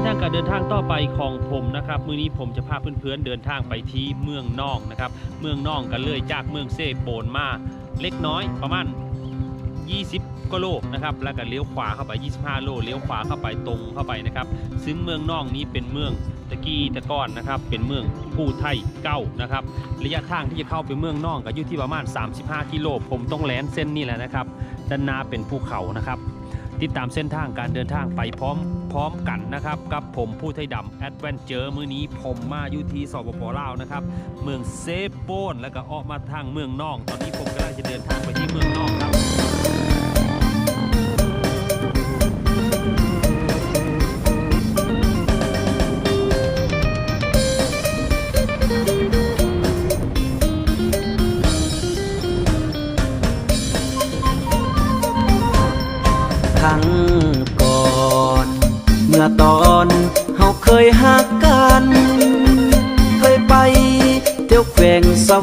้นทางการเดินทางต่อไปของผมนะครับมื้อนี้ผมจะพาเพื่อนๆเดินทางไปที่เมืองนองนะครับ เมืองนองกันเลยจากเมืองเซโปนมาเล็กน้อยประมาณ 20กว่าโลนะครับแล้วก็เลี้ยวขวาเข้าไป 25 โลเลี้ยวขวาเข้าไปตรงเข้าไปนะครับ ซึ่งเมืองนองนี้เป็นเมืองตะกี้ตะก้อนนะครับ เป็นเมืองผู้ไทยเก้านะครับระยะทางที่จะเข้าไปเมืองนองก็อยู่ที่ประมาณ 35 กิโลผมต้องแลนเส้นนี่แหละนะครับด้านหน้าเป็นภูเขานะครับ ติดตามเส้นทางการเดินทางไปพร้อมพร้อมกันนะครับ กับผมผู้ไทยดำแอดเวนเจอร์มือนี้ผมมาอยู่ที่สปปลาวนะครับ เมืองเซโปนแล้วก็ออกมาทางเมืองน่อง ตอนนี้ผมกำลังจะเดินทางไปที่เมืองน่องครับ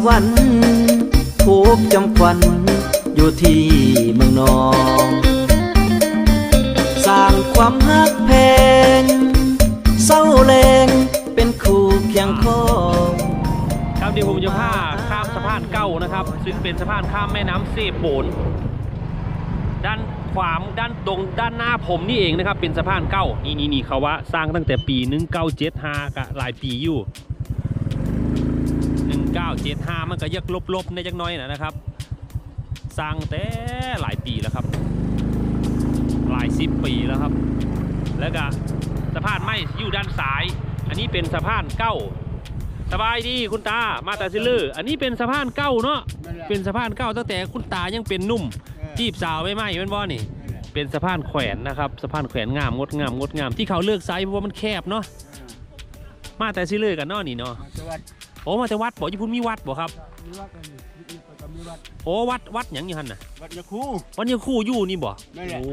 วรรค์ผูกจำควันอยู่ที่เมืองนองสร้างความหักแพงเศร้าแรงเป็นคู่เคียงข้องครับเดี๋ยวผมจะพาข้ามสะพานเก้านะครับ ซึ่งเป็นสะพานข้ามแม่น้ำเซโปนด้านขวามด้านตรงด้านหน้าผมนี่เองนะครับ เป็นสะพานเก้านี่นี่นี่เขาว่าสร้างตั้งแต่ปี 1975กะหลายปีอยู่ 1975 มันก็ยักลบๆในจักหน้อยนะนะครับ สร้างแต่หลายปีแล้วครับ หลายสิบปีแล้วครับ แล้วก็สะพานไม้อยู่ด้านซ้าย อันนี้เป็นสะพานเก้าสบายดีคุณตามาแต่ซิลเลอร์อันนี้เป็นสะพานเก้าเนาะเป็นสะพานเก้าตั้งแต่คุณตายังเป็นหนุ่ม จีบสาวไม่ไหมเป็นบ่นี่ เป็นสะพานแขวนนะครับสะพานแขวนงามงดงามงดงามที่เขาเลือกไซส์เพราะว่ามันแคบเนาะมาแต่ซิลเลอร์กันเนาะนี่เนาะสวัสดีโโอ้มาแต่วัดบอกญี่ปุ่นมีวัดบอกครับมีวัดกันมีวัดโอ้วัดวัดอย่างอยู่หันน่ะวัดยาคูวัดยาคูอยู่นี่บ่โอ้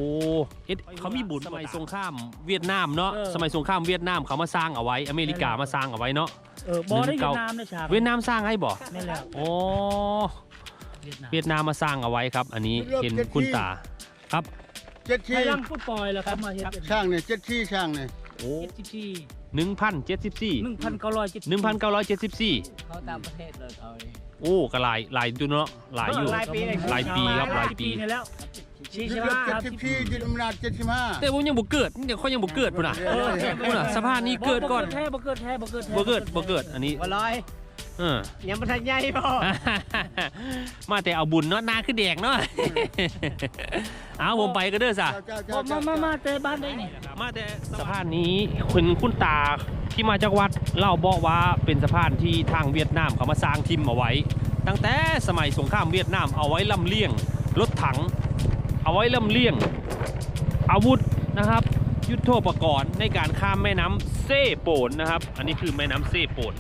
เอ็ดเขามีบุญสมัยสงครามเวียดนามเนาะสมัยสงครามเวียดนามเขามาสร้างเอาไว้ อเมริกามาสร้างเอาไว้เนาะเออบอได้เวียดนามนะชาเวียดนามสร้างให้บ่ไม่แล้โอ้เวียดนามมาสร้างเอาไว้ครับ อันนี้เห็นคุณตาครับเจ็ดที่พลังฟุตบอลเหรอครับมาเห็นช่างเนี่ยเจ็ดที่ช่างเนี่ยโอ้เจ็ดที่ 1,074 1,970 1,974 เขาตามประเทศเลยเอาโอ้ก็หลายหลายจุนเนาะหลายอยู่ หลายปีเลยหลายปีครับหลายปี เนี่ยแล้วชี้ชะตาเจ็ดสิบสี่ยึดอำนานเจ็ดสิบห้าแต่ผมยังบ่เกิดเดี๋ยวเขายังบ่เกิดพุ่นอะพุ่นอะสภาพนี้เกิดก่อนบ่เกิดแท้บ่เกิดแท้บ่เกิดแท้บ่เกิดบ่เกิดอันนี้ บ่อย เออ ยังไม่ทันใหญ่พอมาแต่เอาบุญเนาะหน้าคือแดงเนาะ เอาผมไปก็เด้อซะเจ้าบเจ้าอกมาเจ้ามามาแต่บ้านได้นี่มาแต่สะพานนี้คุณคุณตาที่มาจากวัดเล่าบอกว่าเป็นสะพานที่ทางเวียดนามเขามาสร้างทิมเอาไว้ ตั้งแต่สมัยสงครามเวียดนามเอาไว้ลำเลียงรถถัง เอาไว้ลำเลียง อาวุธนะครับ ยุทโธปกรณ์ในการข้ามแม่น้ำเซ่โปนนะครับ อันนี้คือแม่น้ำเซ่โปน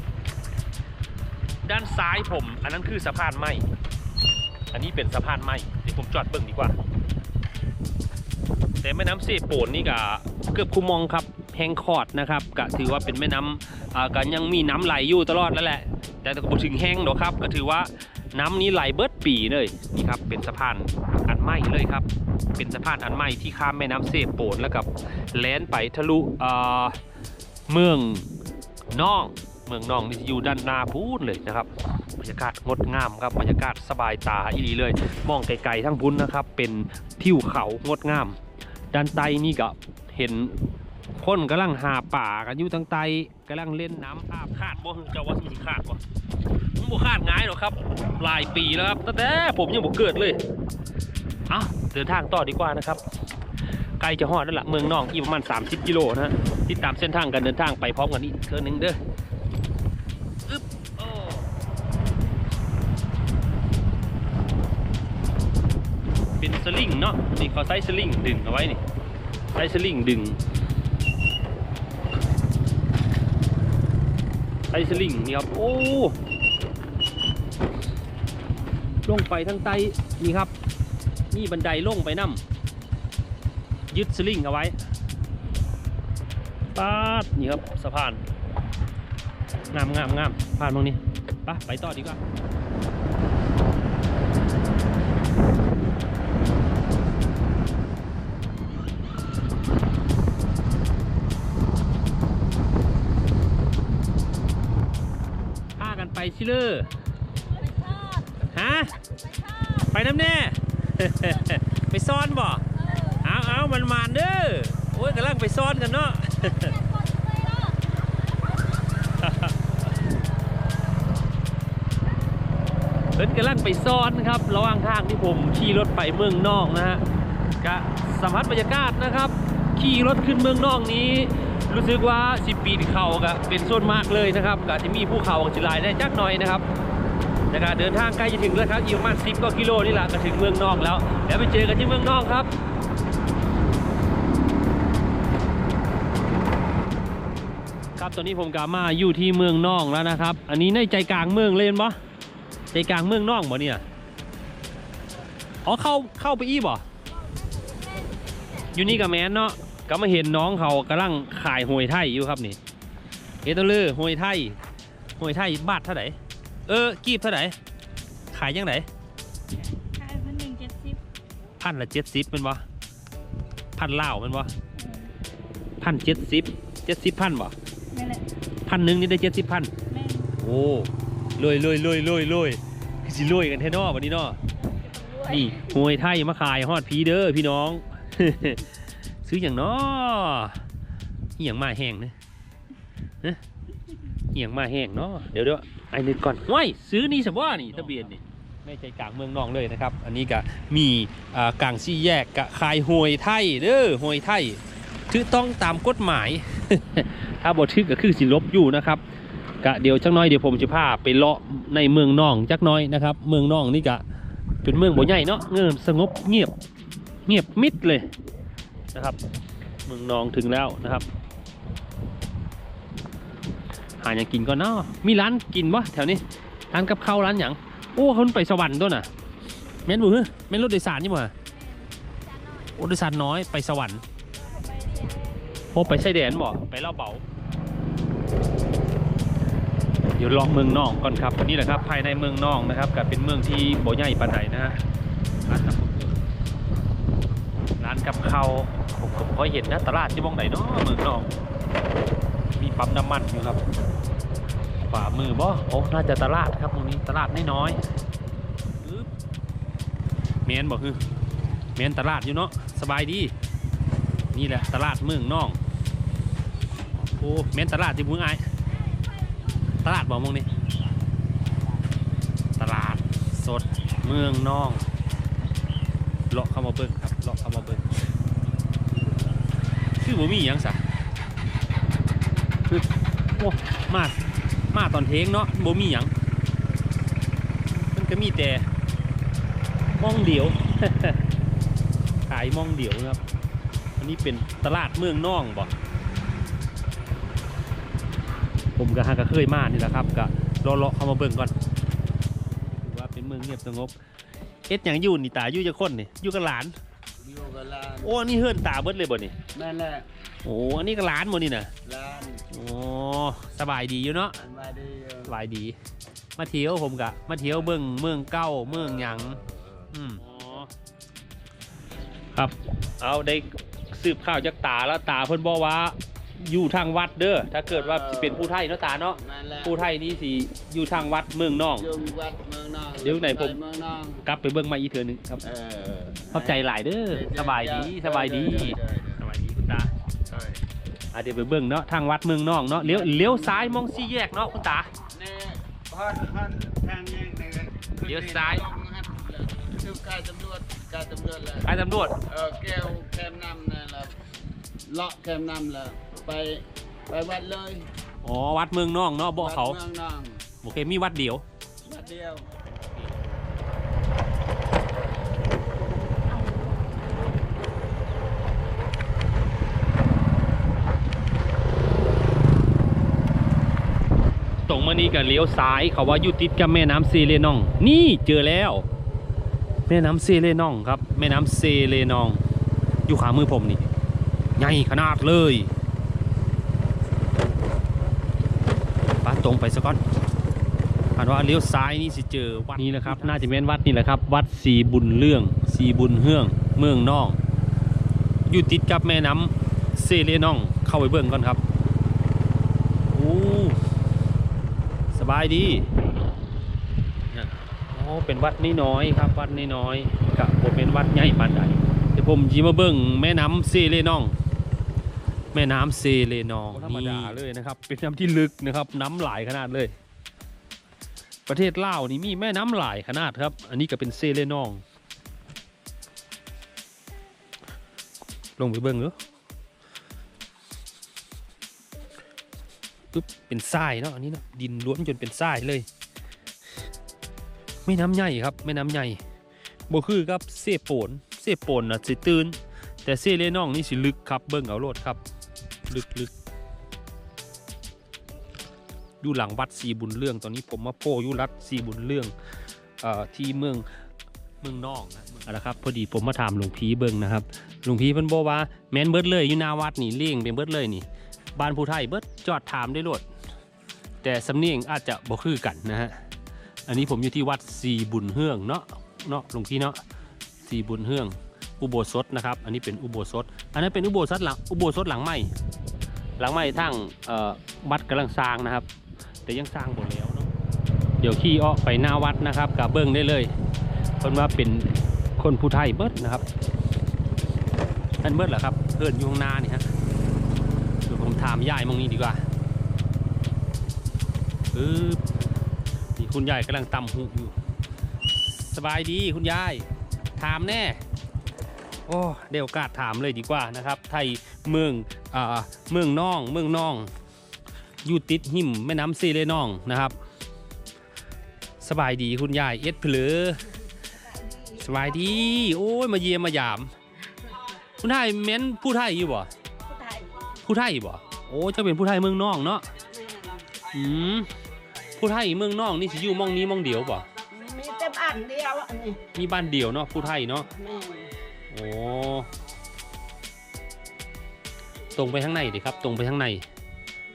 ด้านซ้ายผม อันนั้นคือสะพานไม้อันนี้เป็นสะพานไม้เดี๋ยวผมจอดเบิ่งดีกว่า แต่แม่น้ำเซโปนนี่ก็เกือบคุมองครับแห้งคอดนะครับก็ถือว่าเป็นแม่น้ำอ่าก็ยังมีน้ำไหลอยู่ตลอดนั่นแหละ แต่ก็บ่ถึงแห้งหรอกครับ ก็ถือว่าน้ำนี้ไหลเบิดปีเลยนี่ครับเป็นสะพานอันใหม่เลยครับ เป็นสะพานอันใหม่ที่ข้ามแม่น้ำเซโปนแล้วกับแล่นไปทะลุอ่าเมืองน่อง เมืองน่องนี่อยู่ด้านหน้าพูนเลยนะครับบรรยากาศงดงามครับบรรยากาศสบายตาอีหลีเลย มองไกลๆทั้งพุ้นนะครับ เป็นทิวเขางดงาม ด้านใต้นี่ก็เห็นคนกำลังหาป่ากันอยู่ทางใต้กำลังเล่นน้ำอาบคาดบ่เจะว่าสิคาดบ่มันบ่คาดง่ายหรอกครับหลายปีแล้วครับแต่ผมยังบ่เกิดเลยเอาเดินทางต่อดีกว่านะครับใกล้จะฮอดแล้วล่ะเมืองนองอีกประมาณ 30 กิโลนะฮะติดตามเส้นทางการเดินทางไปพร้อมกันอีกเทือนึงเด้อ เขาใช้สลิงดึงเอาไว้นี่ใช้สลิงดึงใช้สลิงนี่ครับโอ้ลงไปทางใต้นี่ครับ นี่บันไดลงไปน้ำยึดสลิงเอาไว้ปาดนี่ครับสะพานงามงามงามผ่านตรงนี้ไปไปต่อดีกว่า ชิเลอร์ฮะไปน้ำแน่ ไปซ่อนบ่เอาเอามันมานๆเด้อโอ้ยกำลังไปซ่อนกันเนาะเพิ่นกำลังไปซ่อนครับ ระหว่างทางที่ผมขี่รถไปเมืองนอกนะฮะกะสัมผัสบรรยากาศนะครับ ขี่รถขึ้นเมืองนอกนี้ รู้สึกว่าสิปีนเขากะเป็นโซนมากเลยนะครับกะที่มีภูเขาจิลายได้จักหน่อยนะครับแต่การเดินทางใกล้จะถึงแล้วครับอีกประมาณ10กว่ากิโลนี่แหละก็ถึงเมืองนอกแล้วเดี๋ยวไปเจอกันที่เมืองนอกครับครับตอนนี้ผมกามาอยู่ที่เมืองนอกแล้วนะครับ อันนี้ในใจกลางเมืองเลยเห็นปะใจกลางเมืองนอกบ่เนี่ยอ๋อเข้าเข้าไปอีบ่อยู่นี่กับแมนเนาะ ก็มาเห็นน้องเขากำลังขายหวยไทยอยู่ครับนี่เอตเลอร์หวยไทยหวยไทยบาทเท่าไหร่เออกีบเท่าไหร่ขายยังไงขายพันหนึ่งเจ็ดสิบพันละเจ็ดสิบเป็นปะพันเล่าวเป็นปะพันเจ็ดสิบเจ็ดสิบพันบ่นั่นแหละพันหนึ่งนี่ได้เจ็ดสิบพันแม่งโอ้ลอยลอยลอยลอยลอยคือสิลอยกันแท้เนอวันนี้เนอนี่หวยไทยมาขายฮอดพีเด้อพี่น้อง ซื้ออย่างน้ออหย่างมาแห้งนะฮะอย่างมาแห้งเนาะเดี๋ยวเดี๋ยวไอ้นึกก่อนว้ายซื้อนี่สว่านี่ทะเบียนนี่ไม่ใช่กลางเมืองนองเลยนะครับ อันนี้ก็มีอ่ากลางซี่แยกกะขายหวยไทยเด้อหวยไทยถือต้องตามกฎหมาย ถ้าบ่ทึกก็คือสิลบอยู่นะครับกะเดี๋ยวจักน้อยเดี๋ยวผมจะพาไปเลาะในเมืองน่องจักน้อยนะครับ เมืองน่องนี่กะเป็นเมืองบ่ใหญ่เนาะเงิมสงบเงียบเงียบมิดเลย นะครับเมืองนองถึงแล้วนะครับ หาอย่างกินก่อนเนาะมีร้านกินวะแถวนี้ร้านกับข้าวร้านอย่างโอ้เขาไปสวรรค์ตัวยนะแม่นบุ้ยแม่นรถโดยสารนี่บ่โอ้โดยสารน้อยไปสวรรค์โอ้ไปชายแดนบ่ไปเล่าเบาเดี๋ยวลองเมืองนอกก่อนครับนี่แหละครับภายในเมืองนอกนะครับกับเป็นเมืองที่โบใหญ่ปานใดนะฮะานกับร้านกับเขาวผมก็บ่ค่อเห็นนะตลาดที่มองไหนเนาะเมืองนอกมีปั๊มน้ำมันอยู่ครับขวามือบ่โอ้น่าจะตลาดครับตรงนี้ตลาดน้อยๆอึ๊บเมนบอกคือเมนตลาดอยู่เนาะสบายดี นี่แหละตลาดเมืองนอกโอ้เมนตลาดที่มืองไอายตลาดบอกมองนี่ตลาดสดเมืองนองเลาะเข้ามาเบิ่ง ลาะเข้ามาเบิ่งคือบ่มีหยังซะคือโอ้มามาตอนเทงเนาะบ่มีหยังมันก็มีแต่มองเดียว ขายมองเดียวนะครับ อันนี้เป็นตลาดเมืองน่องบ่ผมก็ฮากะเคยมานี่แหละครับก็รอเลาะเข้ามาเบิ่งก่อนถือว่าเป็นเมืองเงียบสงบเอ็ดอย่างอยู่นี่ตาอยู่จะคนนี่อยู่กับหลาน อยู่กับลานโอ้อันนี่เฮือนตาเบิดเลยบ่นี่นั่นแหละโอ้อันนี้ก็หลานบ่นี่น่ะลานโอ้สบายดีอยู่เนาะอันมาดีเออสบายดี มาเที่ยวผมกะมาเที่ยวเบิ่งเมืองเก่าเมืองหยังอืมครับ เอาได้สืบข่าวจากตาแล้วตาเพิ่นบอกว่า อยู่ทางวัดเด้อถ้าเกิดว่าสิเป็นผู้ไทยเนาะตาเนาะนั่นแหละผู้ไทยนี่สิอยู่ทางวัดเมืองนองอยู่วัดเมืองนองเดี๋ยวไหนผมเมืองนองกลับไปเบิ่งมาอีกเทื่อหนึงครับเออขอบใจหลายเด้อสบายดีสบายดีสบายดีคุณตาอะเดี๋ยวไปเบิ่งเนาะทางวัดเมืองนองเนาะเลี้ยวเลี้ยวซ้ายมองสี่แยกเนาะคุณตานี่พันพันทางแยกนี่เลี้ยวซ้ายคือกายตำรวจกายตำรวจแหละไปตำรวจเออแก้วแคมนำนั่นแหละเลาะแคมนำแหละ ไปไปวัดเลยอ๋อวัดเมืองนองเนาะบ่เขาวัดเมืองนองโอเคมีวัดเดียววัดเดียวตรงมานี่ก็เลี้ยวซ้ายเขาว่าอยู่ติดกับแม่น้ำเซเลนอง นี่เจอแล้ว แม่น้ำเซเลนองครับ แม่น้ำเซเลนอง อยู่ขวามือผมนี่ใหญ่ขนาดเลยปา ตรงไปซะก่อนผ่านว่าเลี้ยวซ้ายนี่สิเจอวัดนี่แหละครับ น่าจะเป็นวัดนี่แหละครับ วัดสีบุญเรื่องสีบุญเฮือง เมืองนองอยู่ติดกับแม่น้ำเซเลนอง เข้าไปเบิ่งก่อนครับโอ้สบายดีอ๋อเป็นวัดน้อยๆครับ วัดน้อยๆกับผมเป็นวัดใหญ่ปานใดเดี๋ยวผมจีมาเบิ่งแม่น้ำเซเลนอง แม่น้ำเซเลนองธรรมดาเลยนะครับ เป็นน้ำที่ลึกนะครับ น้ำหลายขนาดเลย ประเทศลาวนี่มีแม่น้ำหลายขนาดครับ อันนี้ก็เป็นเซเลนอง ลงไปเบิ่งเหรอปึ๊บเป็นทรายเนาะอันนี้เนาะดินล้วนจนเป็นทรายเลยแม่น้ำใหญ่ครับแม่น้ำใหญ่บ่คือกับเซโปนเซโปนน่ะสิตื้นแต่เซเลนองนี่สิลึกครับเบิ่งเอาโลดครับ ลึกลึกอยู่หลังวัดสีบุญเรื่อง ตอนนี้ผมมาโพอยู่รัดสีบุญเรื่องอที่เมืองเมืองนอกนะเอาละครับพอดีผมมาถามหลวงพีเบิงนะครับหลวงพีเพิ่นบอกว่าแม่นเบิดเลยอยู่หน้าวัดนี่เลี่ยงเป็นเบิดเลยนี่บ้านผู้ไทยเบิดจอดถามได้โลดแต่สำเนียงอาจจะบ่คือกันนะฮะอันนี้ผมอยู่ที่วัดสีบุญเฮืองเนาะเนาะหลวงพี่เนาะสีบุญเฮือง อุโบสถนะครับ อันนี้เป็นอุโบสถ อันนั้นเป็นอุโบสถหลังอุโบสถหลังใหม่ หลังใหม่ทั้งวัดกำลังสร้างนะครับ แต่ยังสร้างหมดแล้วเนาะเดี๋ยวขี่อ้อไปหน้าวัดนะครับกับเบิ้งได้เลยคนว่าเป็นคนผู้ไทยเบิดนะครับอันเบิดเหรอครับเพื่อนอยู่ข้างหน้านี่ฮะเดี๋ยวผมถามยายมองนี้ดีกว่าปึ๊บนี่คุณยายกำลังตำหูอยู่ สบายดีคุณยาย ถามแน่ โอ้เดี๋ยวกาสถามเลยดีกว่านะครับ ไทย เมืองอ่าเมืองน่อง เมืองน่อง อยู่ติดหิมแม่น้ำซีเลน่องนะครับ สบายดีคุณยายเอ็ดเพลือสบายดี โอ้ยมาเยี่ยมมายาม คุณไทยเม้นผู้ไทยอยู่บ่ผู้ไทยบ่โอ้เจะเป็นผู้ไทยเมืองน่องเนาะอืมผู้ไทยเมืองนอกนี่สิอยู่หมองนี้หมองเดียวป่ะมีแต่บ้านเดียวอันนี้มีบ้านเดียวเนาะผู้ไทยเนาะแม่โอ้ ตรงไปข้างในดิครับ ตรงไปข้างใน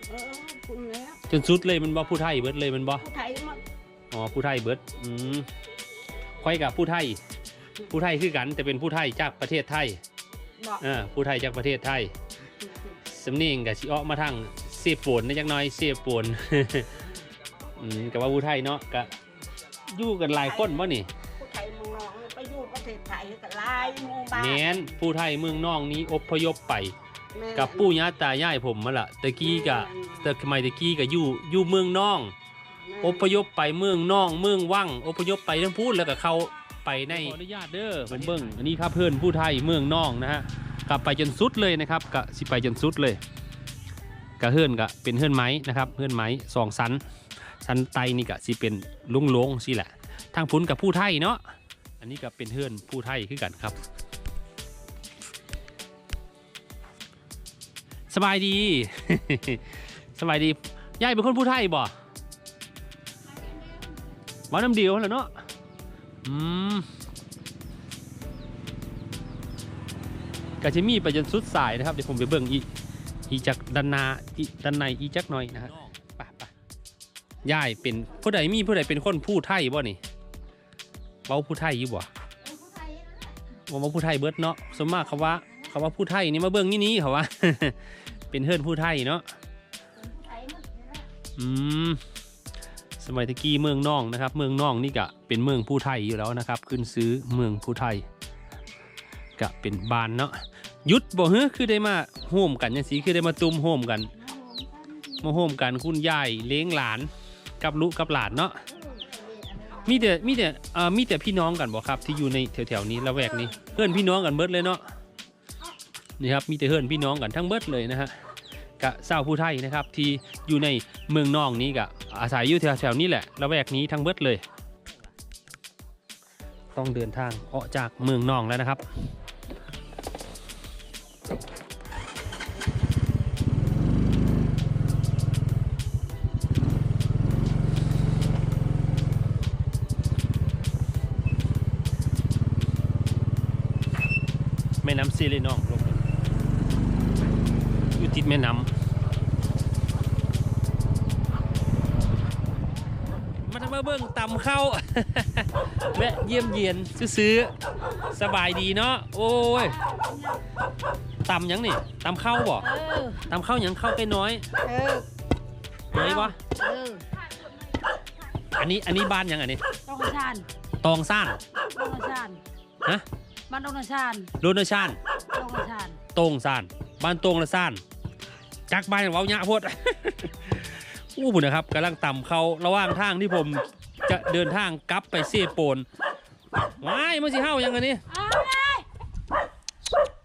เออคุณแล้วจนสุดเลยมันบ่ผู้ไทยเบิดเลยมันบ่ผู้ไทยมันอ๋อผู้ไทยเบิดอืมค่อยกับผู้ไทย ผู้ไทยคือกันแต่เป็นผู้ไทยจากประเทศไทยบอกอ่าผู้ไทยจากประเทศไทยสำเนียงกับชิออกมาทางเสียปวนนะจักหน้อยเสียปวน อืมกับว่าผู้ไทยเนาะก็อยู่กันหลายคนบ่นี่ ผู้ไทยเมึงนองไปอยู่ประเทศไทยกับลายหมู่บ้านแม้นผู้ไทยเมืองนอกนี้อพยพไปแม่ กับปู่ย่าตายายผมมาละตะกี้กะแต่สมัยตะกี้กะอยู่อยู่เมืองนอง อพยพไปเมืองนองเมืองว่างอพยพไปทั้งพูดแล้วก็เข้าไปในขออนุญาตเด้อผมเบิ่งอันนี้ครับเพื่อนผู้ไทยเมืองนองนะฮะกลับไปจนสุดเลยนะครับกะสิไปจนสุดเลยกะเฮือนกะเป็นเฮือนไม้นะครับเฮือนไม้สองสันสันไตนี่กะสิเป็นลุงลงสิแหละทางพุ้นกับผู้ไทยเนาะอันนี้ก็เป็นเฮือนผู้ไทยคือกันครับ สบายดี สบายดียายเป็นคนผู้ไทยบ่มาน้ำเดียวเหรอเนาะอืมกาจะมีไปจนสุดสายนะครับ เดี๋ยวผมไปเบิ่งอีอีจากด้านหนาอีด้านในอีจักหน่อยนะฮะไปไปยายเป็นผู้ใดมีผู้ใดเป็นคนผู้ไทยบ่นี่เว้าผู้ไทยอยู่บ่ว่าว่าผู้ไทยเบิดเนาะสมมากเขาว่า เขาว่าผู้ไทยนี่มาเบิ่งนี่นี้เขาว่า เป็นเฮือนผู้ไทยเนาะอืมสมัยตะกี้เมืองน่องนะครับ เมืองน่องนี่กะเป็นเมืองผู้ไทยอยู่แล้วนะครับ ขึ้นซื้อเมืองผู้ไทยกะเป็นบานเนาะยุดบ่เฮ้อคือได้มาโฮมกันยังสีคือได้มาตุ้มโฮมกันมาโฮมกันคุณยายเลี้ยงหลานกับลูกกับหลานเนาะมีแต่มีแต่เอ่อมีแต่พี่น้องกันบ่ครับที่อยู่ในแถวๆนี้ละแวกนี้ เพื่อนพี่น้องกันเบิดเลยเนาะ นี่ครับมีแต่เพื่อนพี่น้องกันทั้งเบิดเลยนะฮะกะเศร้าวผู้ไทยนะครับที่อยู่ในเมืองนองนี้กะอาศัยอยู่แถวๆนี้แหละละแวกนี้ทั้งเบิดเลย ต้องเดินทางออกจากเมืองนองแล้วนะครับแม่น้ำซีเลยน้องลง ติดแม่น้ำมาทำมาเบิ่งตำเข้าแวะเยี่ยมเยียนซื้อๆสบายดีเนาะโอ้ยตำหยังนี่ตำเข้าบ่เออตำเข้าหยังเข้าไปน้อยเออน้อยบ่เอออันนี้อันนี้บ้านหยังอันนี้ต้องทานตองซ่านดงนาชานฮะบ้านดงนาชานโดนชานดงนาชานตรงซ่านบ้านตรงละซ่าน จักบ้านเว้าหยะโพดอู้บุญนะครับกำลังต่ำเขาระหว่างทางที่ผมจะเดินทางกลับไปเซโปนว้ายมันสิเฮ้ายังไงนี่เอาเลย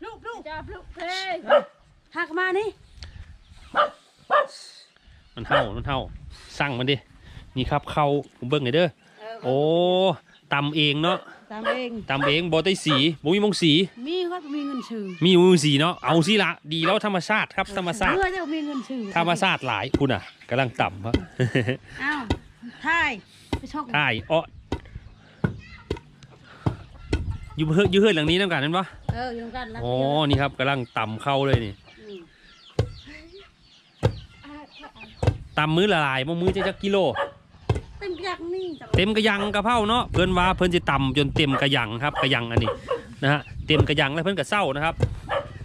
ลูกลูกจับลูกเฮ้ยหักมานี่มันเฮ้ามันเฮ้าสั่งมันดิ นี่ครับเขาผมเบิ่งหน่อยเด้อ โอ้ตำเองเนาะ ตามเองตำเองบ่ได้สีบ่มีมงสี มีก็มีเงินชื่อมีมือสีเนาะเอาสิละดีแล้วธรรมชาติครับธรรมชาติเพื่อจะมีเงินชื่อธรรมชาติหลายคุณอะกำลังต่ำครับอ้าวถ่ายไปชกใช่อ้ออยู่เฮืออยู่เฮือนหลังนี้น้ำกันนั่นปะเอออยู่กันแล้วอ๋อนี่ครับกำลังต่ำเข้าเลยนี่ต่ำมือละลายบ่มือจะจักกิโลเต็มยักษ์นี่จังเต็มกระยังกระเพราเนาะเพิ่นว่าเพิ่นจะต่ำจนเต็มกระยังครับกระยังอันนี้นะฮะเต็มกระยังแล้วเพิ่นก็เศร้านะครับ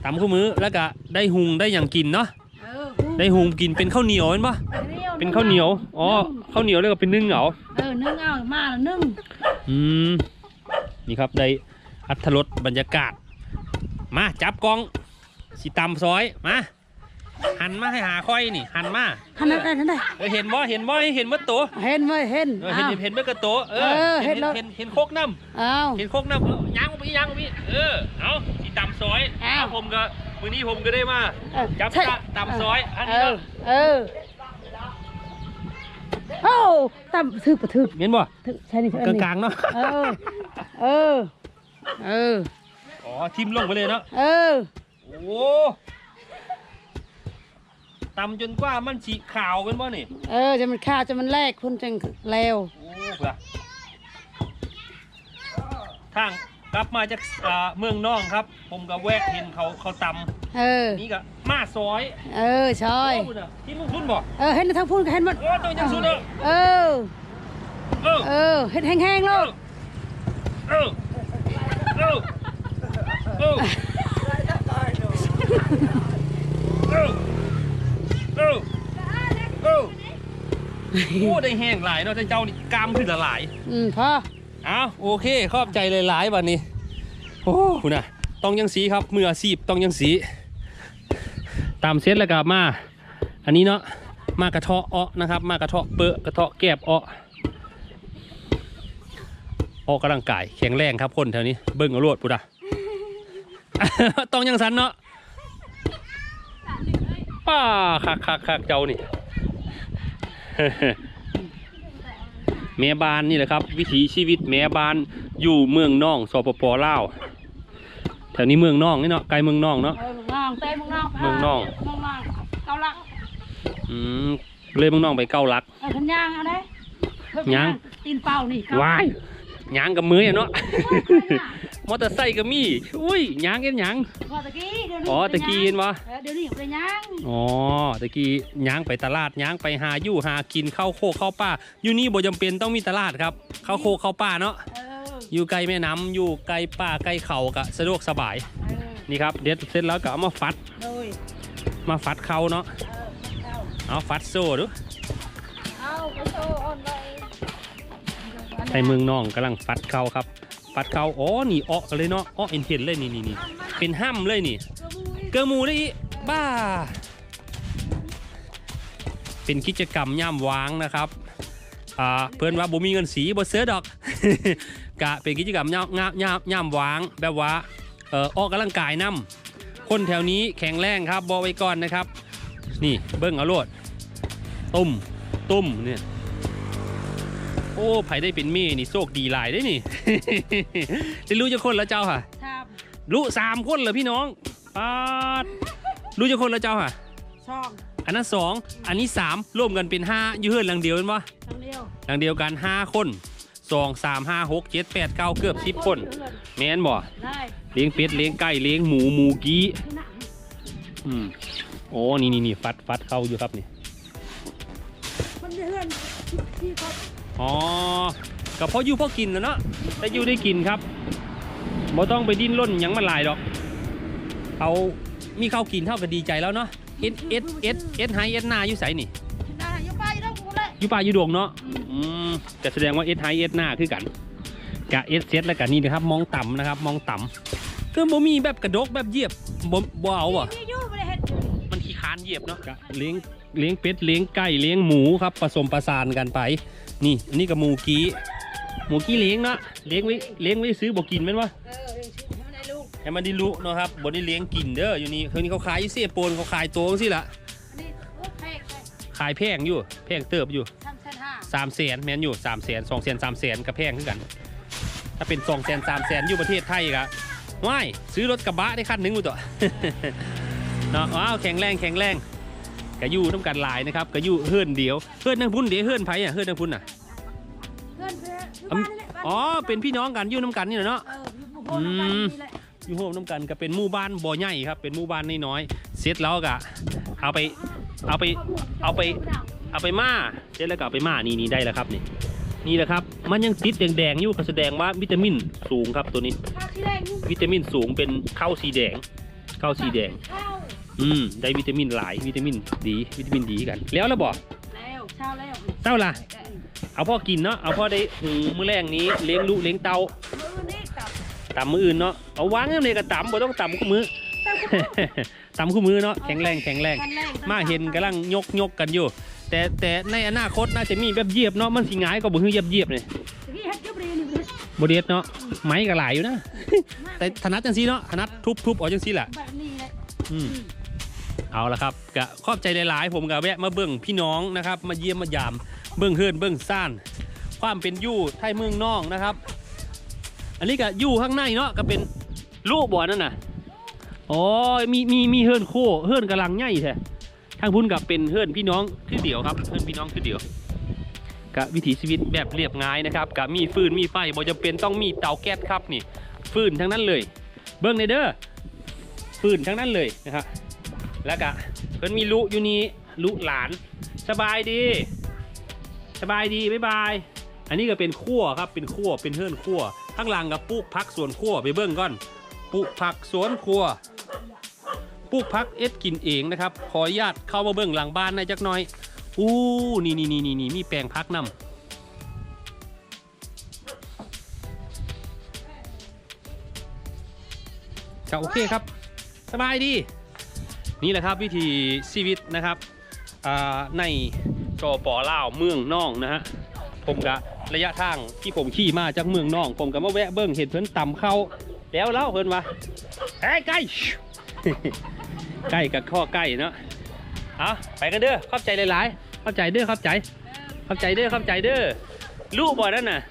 ต่ำคู่มือแล้วก็ได้หุงได้อย่างกินเนาะเออได้หุงกินเป็นข้าวเหนียวเห็นปะเป็นข้าวเหนียวอ๋อข้าวเหนียวแล้วก็เป็นนึ่งเหรอเออนึ่งเอามาแล้วนึ่งอืมนี่ครับได้อัธรสบรรยากาศ มาจับกล้องสีตำซอยมา หันมาให้หาค่อยนี่ หันมาหันได้หันได้เออเห็นบ่เห็นบ่เห็นเมื่อตัวเห็นไหมเห็นเออเห็นอ้าวเห็นเมื่อกระโตวเอเอออเห็นแล้วเห็นเห็นโคกน้ำอ้าวเห็นโคกน้ำเอาย่างออกไปย่างออกไปเออเอาสีตำซอยอ้าวเผมก็มือนี้ผมก็ได้มาเออจับใช่กะตำซอยอันเอนี้อเนาะเออโอ้ตั้มทึกปะทึกเห็นบ่ทึกใช่นี่ใช่กนี่ลางๆเนาะเออเออเอออ๋อทิมลงไปเลยเนาะเออโอ้โห ตำจนกว่ามันสีขาวเป็นบ่นี่เออจะมันฆ่าจะมันแลกคนจังแล้วโอ้ล่ะทางกลับมาจากอ่าเมืองน้องครับ ผมก็แวะเห็นเขาเขาตเออำนี่ก็มาซอยเออชอยโอ้น่ะที่มึงทุนบ่ เออเห็นทั้งพูนก็เห็นหมดโอ้ตัวยังสุดเด้อเออ เออ เออเห็นแห้งๆโลดเออ เออ เออเออเออเออ โอ้ได้แห้งหลายเนาะแต่เจ้านี่กล้ามขึ้นละหลาย อืมพอเอาโอเคขอบใจหลายๆวันนี้โอ้คุณน่ะ ต้องยังสีครับมืออาชีพต้องยังสี ตามเซตแล้วก็มา อันนี้เนาะมากระเทาะอ้อนะครับ มากระเทาะเปอะกระเทาะแกบอ้อออกกำลังกายแข็งแรงครับคนแถวนี้เบิ้งเอาโลดปุดะต้องยังสันเนาะป้าคักคักคักเจ้านี่ แม่บ้านนี่แหละครับ วิถีชีวิตแม่บ้านอยู่เมืองน่องสปปลาวแถวนี้เมืองน่องนี่เนาะไกลเมืองน่องเนาะเออมึงน้องเต้มึงน้องเมืองนอกเมืองนอกเกาลักอืมเลยเมืองน่องไปเก้าหลักเออขันย่างเอาได้เพิ่มย่างตีนเป้านี่เกว้ายยางกับมืออะเนาะ มอเตอร์ไซค์ก็มีอุ้ยยางเอ็นยางพอตะกี้เดี๋ยวนี้อ๋อตะกี้เห็นบ่เออเดี๋ยวนี้ไปย่างอ๋อตะกี้ยางไปตลาดยางไปหาอยู่หากินเข้าโคกเข้าป่าอยู่นี่บ่จำเป็นต้องมีตลาดครับเข้าโคกเข้าป่าเนาะเอออยู่ไกลแม่น้ำอยู่ไกลป่าไกลเขาก็สะดวกสบายเออนี่ครับเด็ดเสร็จแล้วก็เอามาฟัดโดยมาฟัดเขาเนาะเออเอาเอาฟัดโซ่ดูเอาไปโชว์ออนไลน์ไทยเมืองน้องกำลังฟัดเขาครับ ฟัดเขาอ๋อนี่อ้อเลยเนาะอ้อเอ็นเห็นเลยนี่นี่นี่เป็นห้ำเลยนี่ เกลือหมูเลยอีบ้า เป็นกิจกรรมย่ามวางนะครับอ่าเพื่อนว่าบ่มีเงินสีบ่เสือดอกกะเป็นกิจกรรมย่ามย่ามย่ามย่ามวางแบบว่าเอ่อออกกำลังกายนํคนแถวนี้แข็งแรงครับบอไว้ก่อนนะครับ นี่เบิ้งเอาโลดตุ้มตุ้มเนี่ย อ้ไผได้เป็นเมีนี่โชคดีหลายได้นี่จะรู้จะคนแล้วเจ้าค่ะครับรู้สามคนเหรอพี่น้องปาดรู้จะคนแล้วเจ้าค่ะ ช่องอันนั้นสองอันนี้สามร่วมกันเป็นห้าอยู่เฮือนหลังเดียวเห็นปะทั้งเดียวหลังเดียวกันห้าคนสองสามห้าหกเจ็ดแปดเก้าเกือบสิบคน แม่นบ่ได้เลี้ยงเป็ดเลี้ยงไก่เลี้ยงหมูหมูกี้ที่หนังอืมโอ้นี่นี่นี่ฟัดฟัดเข้าอยู่ครับนี่มันเพื่อนที่เขา อ๋อก็พออยู่พอกินนะเนาะแต่อยู่ได้กินครับบ่ต้องไปดิ้นร่นยังมันลายดอก เอามีข้าวกินเท่ากับดีใจแล้วเนาะเอสเอสเอสเอสไฮเอสนาอยู่ใสนี่ได้อยังไปแล้วกูเลยอยู่ป่าอยู่ดงเนาะอืมแต่แสดงว่าเอสไฮเอสนาคือกันกะเอสเซแล้วกะนี่นะครับ มองต่ำนะครับ มองต่ำคือบ่มีแบบกระดกแบบเหยียบบ่บ่เอาอะมันขี้คานเหยียบเนาะเลี้ยงเลี้ยงเป็ดเลี้ยงไก่เลี้ยงหมูครับผสมประสานกันไป นี่อันนี้กับหมูกี้หมูกี้เลี้ยงเนาะเลี้ยงไว้เลี้ยงไว้ซื้อบ่กินแม่นวะเออยังชื่อให้ได้ลูกให้มันได้รู้เนาะครับบ่ได้เลี้ยงกินเด้ออยู่นี่เพิ่นเขาขายอยู่เสียโปนเขาขายตัวสิล่ะอันนี้โอ้แพงเลยขายแพงอยู่แพงเติบอยู่ทำเส้นห้าสามแสนแม่นอยู่สามแสนสองแสนสามแสนก็แพงขึ้นกัน ถ้าเป็นสองแสนสามแสนอยู่ประเทศไทยกะว้ายซื้อรถกระบะได้คันหนึงกูตัว เนาะว้าวแข็งแรงแข็งแรง กะอยู่น้ำกันหลายนะครับกะอยู่เฮือนเดียวเฮือนนางพุ่นเดี๋ยวเฮือนไผอะเฮือนนางพุ่นอะเพื่อนเพื่อนอยู่บ้านนี่แหละบ้านอ๋อเป็นพี่น้องกันอยู่น้ำกันนี่แหละเนาะ เอออยู่บุคคลบ้านนี่แหละอยู่ร่วมน้ำกันก็เป็นหมู่บ้านบ่อใหญ่ครับเป็นหมู่บ้านน้อยๆเสร็จแล้วก็เอาไปเอาไป เอาไป เอาไปมาเสร็จแล้วก็เอาไปมานี่นี่ได้แล้วครับนี่นี่แหละครับ มันยังติดแดงๆอยู่ก็แสดงว่าวิตามินสูงครับตัวนี้ ข้าวที่แรกนี่วิตามินสูงเป็นข้าวสีแดงข้าวสีแดง ข้าว อืมได้วิตามินหลายวิตามินดี วิตามินดีกัน แล้วแล้วบอกแล้วเช้าแล้วเต้าล่ะ เอาพ่อกินเนาะเอาพ่อได้หุงมื้อแรงนี้เลี้ยงลูกเลี้ยงเต้ามื้อนี้กลับตำมื้ออื่นเนาะเอาวางเงินเลยก็ตำบ่ต้องตำคู่มือตำคู่มือเนาะแข็งแรงแข็งแรงวันแรกมาเห็นกำลังยกยกกันอยู่ แต่แต่ในอนาคตน่าจะมีแบบเหยียบเนาะมันสิหงายก็บ่ฮือเหยียบเหยียบเลยที่เฮ็ดยุบรีนี่เฮ็ดบ่เด็ดเนาะไม้ก็หลายอยู่นะแต่ถนัดจังซี่เนาะถนัดทุบทุบเอาจังซี่แหละแบบนี้แหละอืม เอาละครับก็ขอบใจหลายๆ ผมก็แวะมาเบิ่งพี่น้องนะครับ มาเยี่ยมมายามเบิ่งเฮือนเบิ่งซ่าน ความเป็นยู่ไทยเมืองน้องนะครับ อันนี้ก็ยู่ข้างในเนาะก็เป็นลูกบ่อนั่นน่ะอ๋อมีมีมีเฮือนโคเฮือนกำลังใหญ่แท้ทางพุ่นกับเป็นเฮือนพี่น้องคือเดียวครับเฮือนพี่น้องคือเดียวกับวิถีชีวิตแบบเรียบง่ายนะครับกับมีฟืนมีไฟบ่จำเป็นต้องมีเตาแก๊สครับนี่ ฟืนทั้งนั้นเลย เบิ่งในเด้อฟืนทั้งนั้นเลยนะครับ แล้วก็เพิ่นมีลุอยู่นี่ลุหลาน สบายดี สบายดีบ๊ายบาย อันนี้ก็เป็นขั้วครับเป็นขั้วเป็นเฮือนขั้วข้างหลังกับปลูกพักสวนขั้วไปเบิ้งก่อนปลูกผักสวนครัวปลูกพักเอ็ดกินเองนะครับ ขออนุญาตเข้ามาเบิ้งหลังบ้านน่อยจักหน่อย อู้นี่นี่นี่นี่นี่มีแปลงพักนำก็โอเคครับ สบายดี นี่แหละครับวิธีชีวิตนะครับอ่าในจอปอลาวเมืองน่องนะฮะผมกะระยะทางที่ผมขี่มาจากเมืองน่อง ผมก็มาแวะเบิ้งเห็นเพิ่นต่ำเข้าแล้วแล้วเพิ่นว่าเฮ้ยไก่ไก่กับข้อไก่เนาะเอาไปกันเด้อขอบใจหลายๆขอบใจเด้อขอบใจขอบใจเด้อขอบใจเด้อลูกบ่นั่นน่ะ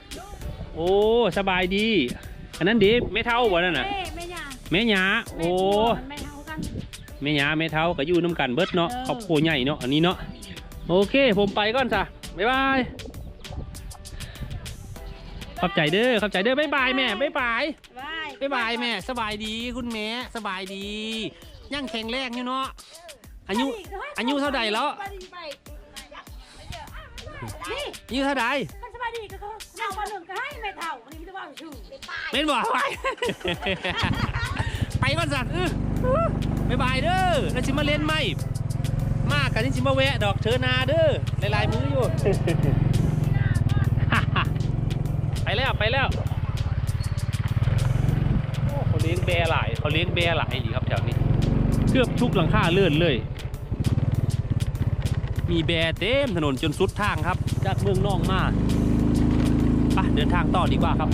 โอ้สบายดี อันนั้นดีไม่เท่าบ่นั่นน่ะเอ้แม่ย่าแม่หยาโอ้ แม่เท่ากันแม่ยาแม่เท้าก็อยู่น้ำกันเบิดเนาะเออครอบครัวใหญ่เนาะอันนี้เนาะโอเค ผมไปก่อนจ้ะบ๊ายบายขอบใจเด้อขอบใจเด้อบ๊ายบายแม่บ๊ายบายบายบ๊ายบายแม่สบายดีคุณแม่สบายดียังแข็งแรงอยู่เนาะอายุอายุเท่าใดแล้วสบายดีไปนี่อายุเท่าใดมันสบายดีก็เขาเอามาหนึ่งก็ให้แม่เท่าอันนี้ไม่ได้ว่าชื่อเป็นบ่ไปไปก่อนสัตว์ บ๊ายบายเด้อแล้วชิมาเล่นไหมมากกันนี่ชิมาแวะดอกเชิญนาเด้อหลายๆมืออยู่ ไปแล้วไปแล้วโอ้เขาเลี้ยงแบร์หลายเขาเลี้ยงแบร์หลายดีครับแถวนี้เกือบทุกหลังคาเลื่อนเลย มีแบร์เต็มถนนจนสุดทางครับ จากเมืองนองมาไปเดินทางต่อดีกว่าครับ